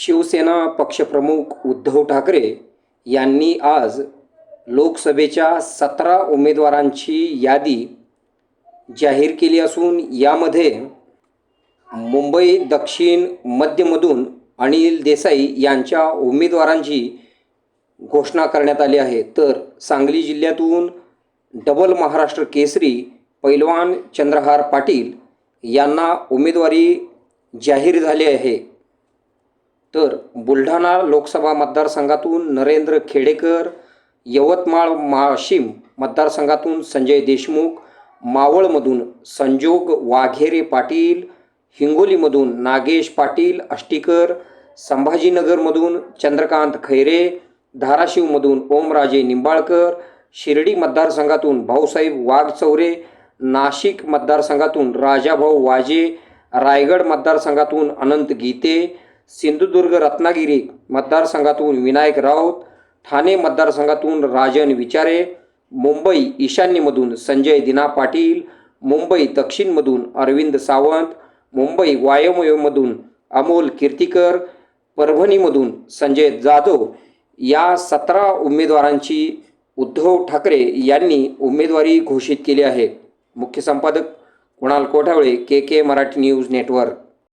शिवसेना पक्षप्रमुख उद्धव ठाकरे यांनी आज लोकसभेच्या सतरा उमेदवारांची यादी जाहीर केली असून यामध्ये मुंबई दक्षिण मध्यमधून अनिल देसाई यांच्या उमेदवारांची घोषणा करण्यात आली आहे. तर सांगली जिल्ह्यातून डबल महाराष्ट्र केसरी पैलवान चंद्रहार पाटील यांना उमेदवारी जाहीर झाली आहे. तर बुलढाणा लोकसभा मतदारसंघातून नरेंद्र खेडेकर यवतमाळ वाशिम मतदारसंघातून संजय देशमुख मावळमधून संजोग वाघेरे पाटील हिंगोलीमधून नागेश पाटील अष्टीकर संभाजीनगरमधून चंद्रकांत खैरे धाराशिवमधून ओमराजे निंबाळकर शिर्डी मतदारसंघातून भाऊसाहेब वाघचौरे नाशिक मतदारसंघातून राजाभाऊ वाजे रायगड मतदारसंघातून अनंत गीते सिंधुदुर्ग रत्नागिरी मतदारसंघातून विनायक राऊत ठाणे मतदारसंघातून राजन विचारे मुंबई ईशान्यमधून संजय दिना पाटील मुंबई दक्षिणमधून अरविंद सावंत मुंबई वायव्यमधून अमोल कीर्तीकर परभणीमधून संजय जाधव या सतरा उमेदवारांची उद्धव ठाकरे यांनी उमेदवारी घोषित केली आहे. मुख्य संपादक Kunal Kothawale K K Marathi news network.